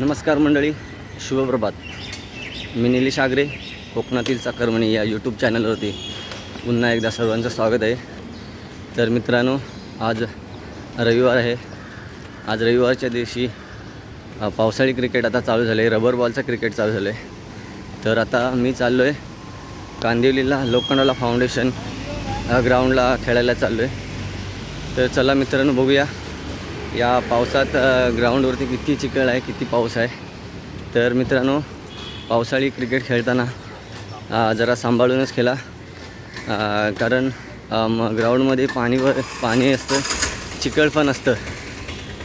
नमस्कार मंडळी शुभप्रभात. मी निलेश आगरे कोकणातील चाकरमणी या यूट्यूब चॅनलवरती पुन्हा एकदा सर्वांचं स्वागत आहे. तर मित्रांनो आज रविवार आहे. आज रविवारच्या दिवशी पावसाळी क्रिकेट आता चालू झालं आहे रबर बॉलचं क्रिकेट चालू झालं आहे तर आता मी चाललो आहे कांदिवलीला लोखंडाला फाउंडेशन ग्राउंडला खेळायला चाललो आहे तर चला मित्रांनो बघूया या पावसात ग्राउंडवरती किती चिखल आहे किती पाऊस आहे. तर मित्रांनो पावसाळी क्रिकेट खेळताना जरा सांभाळूनच खेळा. कारण म- ग्राउंडमध्ये पाणीवर पाणी असतं चिखल पण असतं.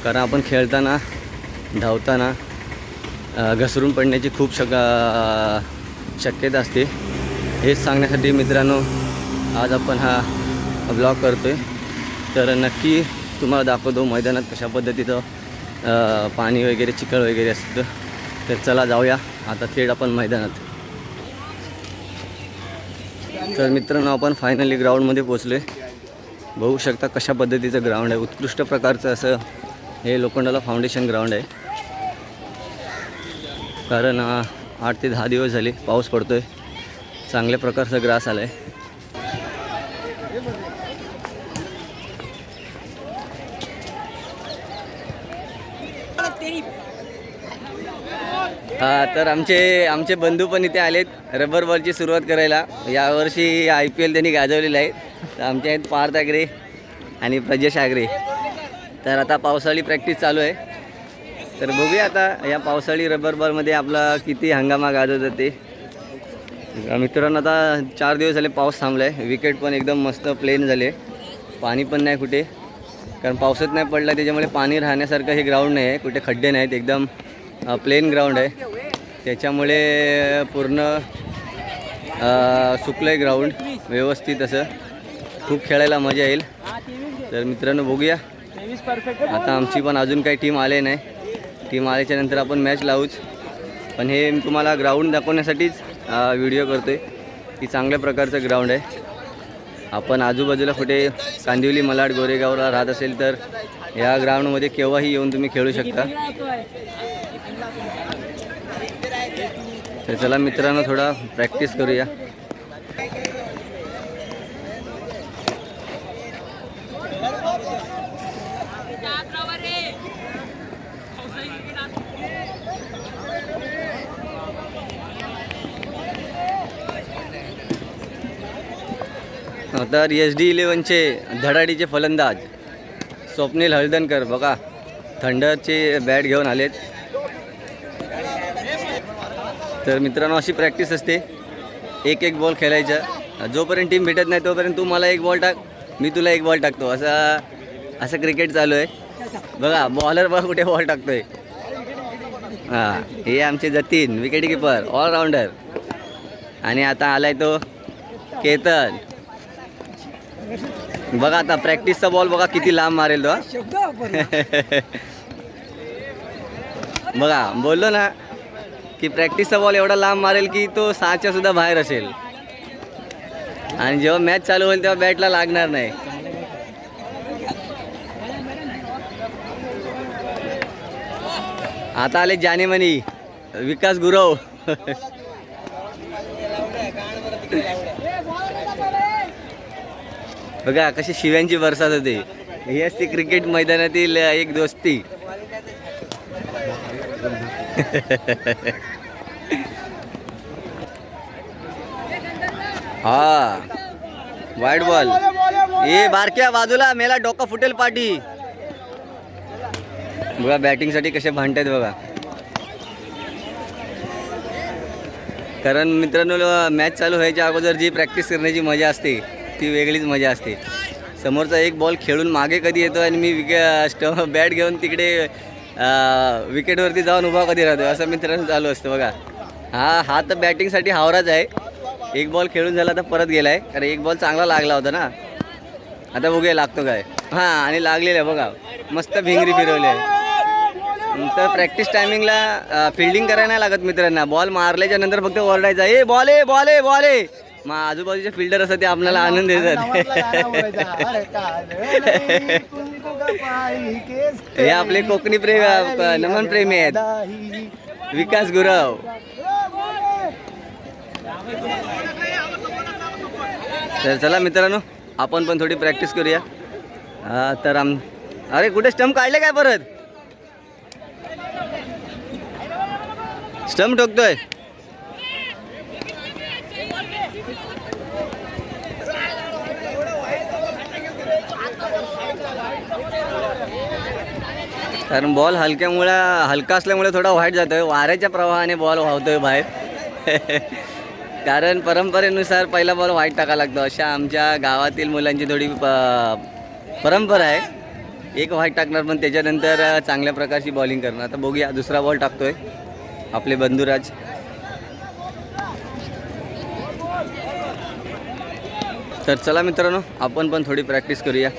कारण आपण खेळताना धावताना घसरून पडण्याची खूप शक शक्यता असते. हेच सांगण्यासाठी मित्रांनो आज आपण हा ब्लॉग करतो आहे तर नक्की तुम्हाला दाखवतो मैदानात कशा पद्धतीचं पाणी वगैरे चिखल वगैरे असतं. तर चला जाऊया. आता थेट आपण मैदानात. तर मित्रांनो आपण फायनली ग्राउंडमध्ये पोचलो आहे बघू शकता कशा पद्धतीचं ग्राउंड आहे. उत्कृष्ट प्रकारचं असं हे लोखंडाला फाउंडेशन ग्राउंड आहे. कारण आठ ते दहा दिवस झाले पाऊस पडतो आहे चांगल्या प्रकारचा ग्रास आला आहे हा तर आमचे आमचे बंधू पण इथे आलेत. रबर बॉलची सुरुवात करायला. यावर्षी आय पी एल त्यांनी गाजवलेलं आहे. तर आमचे आहेत पार्थ आगरे आणि प्रजेश आगरे. तर आता पावसाळी प्रॅक्टिस चालू आहे. तर बघूया आता या पावसाळी रबर बॉलमध्ये आपला किती हंगामा गाजवत ते मित्रांनो आता चार दिवस झाले पाऊस थांबला आहे विकेट पण एकदम मस्त प्लेन झाले. पाणी पण नाही कुठे. कारण पावसात नाही पडला त्याच्यामुळे पाणी राहण्यासारखं हे ग्राउंड नाही आहे. कुठे खड्डे नाहीत एकदम प्लेन ग्राउंड आहे. त्याच्यामुळे पूर्ण सुकलं आहे ग्राउंड व्यवस्थित असं. खूप खेळायला मजा येईल. तर मित्रांनो बघूया. आता आमची पण अजून काही टीम आले नाही. टीम आल्याच्यानंतर आपण मॅच लावूच. पण हे मी तुम्हाला ग्राउंड दाखवण्यासाठीच व्हिडिओ करतो आहे की चांगल्या प्रकारचं ग्राउंड आहे. आपण आजूबाजूला कुठे कांदिवली मलाड गोरेगावला राहत असेल तर या ग्राउंडमध्ये केव्हाही येऊन तुम्ही खेळू शकता. तर चला मित्रांनो थोडा प्रॅक्टिस करूया. तर एच डी इलेवनचे धडाडीचे फलंदाज स्वप्नील हळदणकर बघा थंडरचे बॅट घेऊन आलेत. तर मित्रांनो अशी प्रॅक्टिस असते. एक एक बॉल खेळायचा. जोपर्यंत टीम भेटत नाही तोपर्यंत तू मला एक बॉल टाक मी तुला एक बॉल टाकतो. असा असं क्रिकेट चालू आहे. बघा बॉलर बघा कुठे बॉल टाकतोय. हां हे आमचे जतीन विकेट किपर ऑलराऊंडर आणि आता आलाय तो केतन. बघा आता प्रॅक्टिसचा बॉल बघा किती लांब मारेल तो बघा बोललो ना की प्रॅक्टिसचा बॉल एवढा लांब मारेल की तो सहाच्या सुद्धा बाहेर असेल. आणि जेव्हा मॅच चालू होईल तेव्हा बॅटला लागणार नाही. आता आले जानेमनी विकास गुरव. बघा कशी शिव्यांची बरसात होते. ही असते क्रिकेट मैदानातील एक दोस्ती. हा. वाईट बॉल. ए बारक्या बाजूला मेला डोका फुटेल पाठी बघा बॅटिंगसाठी कसे भांडतायत बघा. कारण मित्रांनो मॅच चालू व्हायच्या अगोदर जी प्रॅक्टिस करण्याची मजा असते ती वेगळीच मजा असते. समोरचा एक बॉल खेळून मागे कधी येतो आणि मी विके स्ट बॅट घेऊन तिकडे विकेटवरती जाऊन उभा कधी राहतो असं मित्रांनो चालू असतं बघा. हा हा तर बॅटिंगसाठी हावराच आहे. एक बॉल खेळून झाला तर परत गेला आहे कारण एक बॉल चांगला लागला होता ना. आता बघूया लागतो काय. हां आणि लागलेलं आहे बघा. मस्त भिंगरी फिरवली आहे. तर प्रॅक्टिस टायमिंगला फिल्डिंग करायला नाही लागत मित्रांना. बॉल मारल्याच्या नंतर फक्त ओरडायचा ए बॉल ए बॉल ए बॉल ए. मग आजूबाजूचे फिल्डर असतात ते आपल्याला आनंद देतात. हे आपले कोकणी प्रेम नमन प्रेमी आहेत. विकास गुरव. तर चला मित्रांनो आपण पण थोडी प्रॅक्टिस करूया. हा तर आम अरे कुठे स्टंप काढले काय परत? स्टंप ठोकतोय. कारण बॉल हलक्यामुळे हलका असल्यामुळे थोडा वाईट जातो आहे वाऱ्याच्या प्रवाहाने बॉल वाहतोय बाहेर. कारण परंपरेनुसार पहिला बॉल वाईट टाका लागतो. अशा आमच्या गावातील मुलांची थोडी प- परंपरा आहे. एक व्हाईट टाकणार पण त्याच्यानंतर चांगल्या प्रकारची बॉलिंग करणार आता बघूया दुसरा बॉल टाकतोय. आपले बंधुराज. तर चला मित्रांनो आपण पण थोडी प्रॅक्टिस करूया.